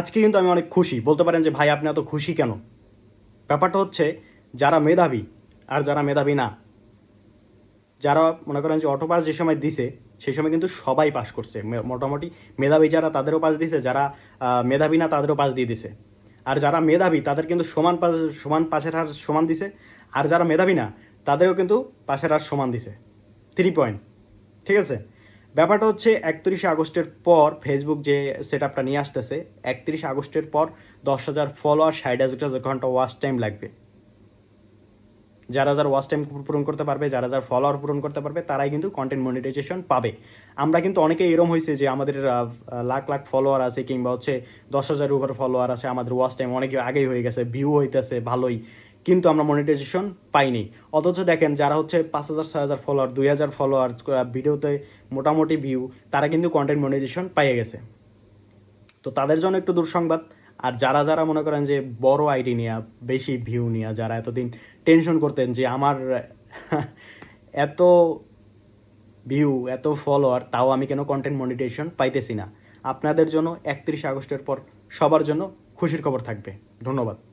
আজকে কিন্তু আমি অনেক খুশি। বলতে পারেন যে, ভাই, আপনি এত খুশি কেন? ব্যাপারটা হচ্ছে, যারা মেধাবী আর যারা মেধাবী না, যারা মনে করেন যে অটো পাস যে সময় দিছে, সেই সময় কিন্তু সবাই পাস করছে। মোটামুটি মেধাবী যারা তাদেরও পাস দিছে, যারা মেধাবী না তাদেরও পাস দিয়ে দিছে। আর যারা মেধাবী, তাদের কিন্তু সমান পাস সমান পাশের হার সমান দিছে। আর যারা মেধাবী না, তাদেরও কিন্তু পাশের হার সমান দিছে। থ্রি পয়েন্ট ঠিক আছে? ব্যাপারটা হচ্ছে একত্রিশে আগস্টের পর ফেসবুক যে সেট আপটা নিয়ে আসতেছে, একত্রিশে আগস্টের পর দশ হাজার ফলোয়ার ষাট হাজার ঘণ্টা ওয়াচ টাইম লাগবে। যারা যারা ওয়াচ টাইম পূরণ করতে পারবে, যারা যারা ফলোয়ার পূরণ করতে পারবে, তারাই কিন্তু কন্টেন্ট মনিটাইজেশন পাবে। আমরা কিন্তু অনেকে এরম হয়েছে যে আমাদের লাখ লাখ ফলোয়ার আছে কিংবা হচ্ছে দশ হাজার উপর ফলোয়ার আছে, আমাদের ওয়াচ টাইম অনেক আগেই হয়ে গেছে ভিউ হইতেছে, ভালোই। কিন্তু আমরা মনিটাইজেশন পাইনি। অথচ দেখেন যারা হচ্ছে পাঁচ হাজার, ছয় হাজার ফলোয়ার দুই হাজার ফলোয়ার ভিডিওতে মোটামুটি ভিউ তারা কিন্তু কন্টেন্ট মনিটাইজেশন পাইয়ে গেছে। তো তাদের জন্য একটু দুঃসংবাদ। আর যারা যারা মনে করেন যে বড় আইডি নিয়ে, বেশি ভিউ নিয়ে, যারা এতদিন টেনশন করতেন যে আমার, এত ভিউ এত ফলোয়ার তাও আমি কেন কন্টেন্ট মনিটেশন পাইতেছি না? আপনাদের জন্য একত্রিশে আগস্টের পর সবার জন্য খুশির খবর থাকবে। ধন্যবাদ।